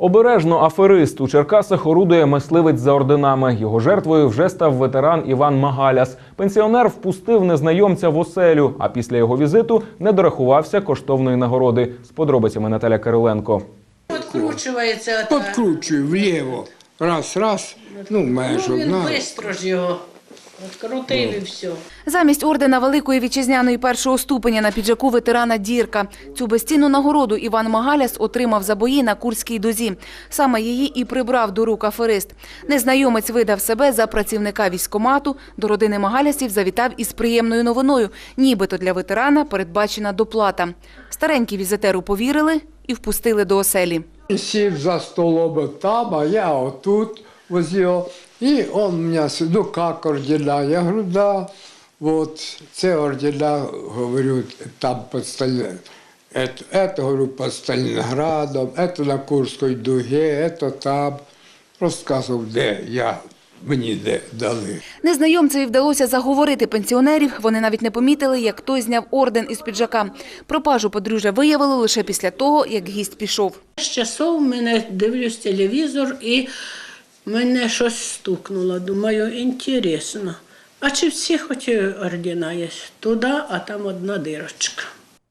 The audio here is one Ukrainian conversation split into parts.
Обережно аферист у Черкасах орудує мисливець за орденами. Його жертвою вже став ветеран Іван Магаляс. Пенсіонер впустив незнайомця в оселю, а після його візиту не дорахувався коштовної нагороди. З подробицями Наталя Кириленко. Откручується. та- Подкручую вліво. Раз, раз. Ну, майже Ну, він одна. швидко ж його відкрутив і все. Замість ордена Великої вітчизняної першого ступеня на піджаку ветерана Дірка. Цю безцінну нагороду Іван Магаляс отримав за бої на Курській дозі. Саме її і прибрав до рук аферист. Незнайомець видав себе за працівника військомату. До родини Магалясів завітав із приємною новиною. Нібито для ветерана передбачена доплата. Старенькі візитеру повірили і впустили до оселі. Сів за столом там, а я отут возле. І он мене с- ну как ордена? Я говорю, да. Вот, це ордена, говорю, там под Сталин... Это, это, говорю, под Сталинградом, это на Курській дуге, это там. Розказував, де я, мені де дали. Незнайомцеві вдалося заговорити пенсіонерів. Вони навіть не помітили, як той зняв орден із піджака. Пропажу подружжя виявили лише після того, як гість пішов. З часов мене дивлюсь телевізор і мене щось стукнуло. Думаю, інтересно. А чи всі хоч ордена є? Туди, а там одна дирочка.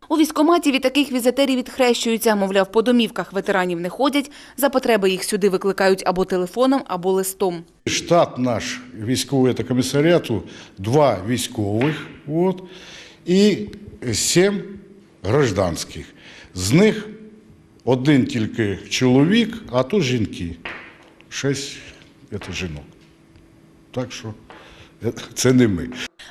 У військкоматі від таких візитерів відхрещуються, мовляв, по домівках ветеранів не ходять. За потреби їх сюди викликають або телефоном, або листом. Штат наш військового та комісаріату два військових от, і сім гражданських. З них один тільки чоловік, а то жінки. Шість це жінок. Так що е, це не ми.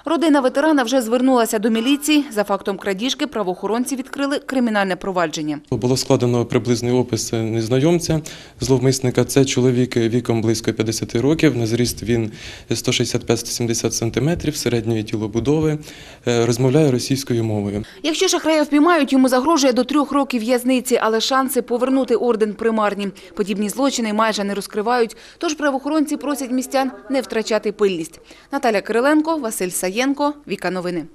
Родина ветерана вже звернулася до міліції. За фактом крадіжки правоохоронці відкрили кримінальне провадження. Було складено приблизний опис незнайомця зловмисника. Це чоловік віком близько 50 років. На зріст він 165-170 см, середньої тілобудови, е, розмовляє російською мовою. Якщо шахрая впіймають, йому загрожує до трьох років в'язниці, але шанси повернути орден примарні. Подібні злочини майже не розкривають, тож правоохоронці просять містян не втрачати пильність. Наталя Кириленко, Василь Саєнко, Віка Новини.